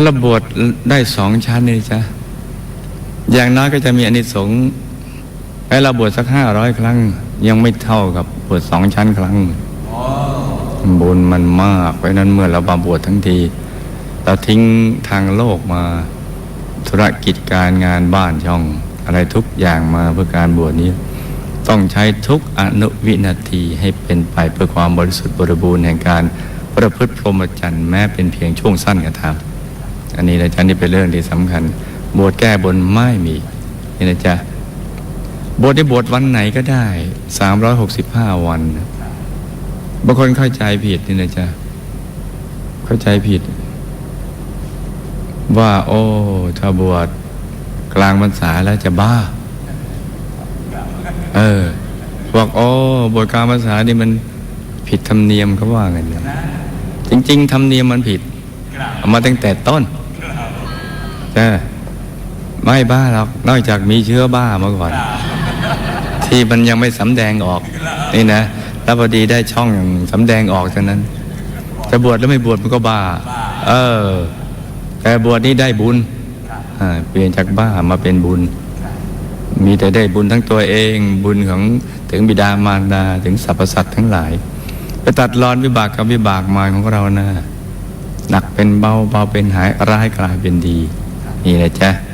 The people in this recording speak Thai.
าเราบวชได้สองชั้นนี่จ้ะอย่างน้อยก็จะมีอนิสงส์ให้เราบวชสักห้าร้อยครั้ง ยังไม่เท่ากับบวชสองชั้นครั้งบุญมันมากเพราะนั้นเมื่อเรามาบวชทั้งทีเราทิ้งทางโลกมาธุรกิจการงานบ้านช่อง อะไรทุกอย่างมาเพื่อการบวชนี้ ต้องใช้ทุกอนุวินาทีให้เป็นไปเพื่อความบริสุทธิ์บริบูรณ์แห่งการประพฤติพรหมจรรย์แม้เป็นเพียงช่วงสั้นก็ตาม อันนี้นะจ๊ะนี่เป็นเรื่องที่สำคัญ บวชแก้บนไม่มีนี่นะจ๊ะบวชได้บวชวันไหนก็ได้365วันบางคนเข้าใจผิดนี่นะจ๊ะเข้าใจผิด ว่า โอ้ถ้าบวชกลางพรรษาแล้วจะบ้า เออบอกโอ้บทกลารภาษานี่มันผิดธรรมเนียมเขาว่ากันนะจริง ๆธรรมเนียมมันผิดเอามาตั้งแต่ต้น แต่ไม่บ้าหรอกนอกจากมีเชื้อบ้ามาก่อน ที่มันยังไม่สำแดงออก นี่นะแล้วพอดีได้ช่องอย่างสำแดงออกเท่านั้น จะบวชแล้วไม่บวชมันก็บ้า เออ แต่บวชนี่ได้บุญเปลี่ยนจากบ้ามาเป็นบุญ มีแต่ได้บุญทั้งตัวเอง บุญของถึงบิดามารดาถึงสรรพสัตว์ทั้งหลาย ไปตัดรอนวิบากกับวิบากมาของเรานะหนักเป็นเบาเบาเป็นหายร้ายกลายเป็นดี นี่นะจ๊ะ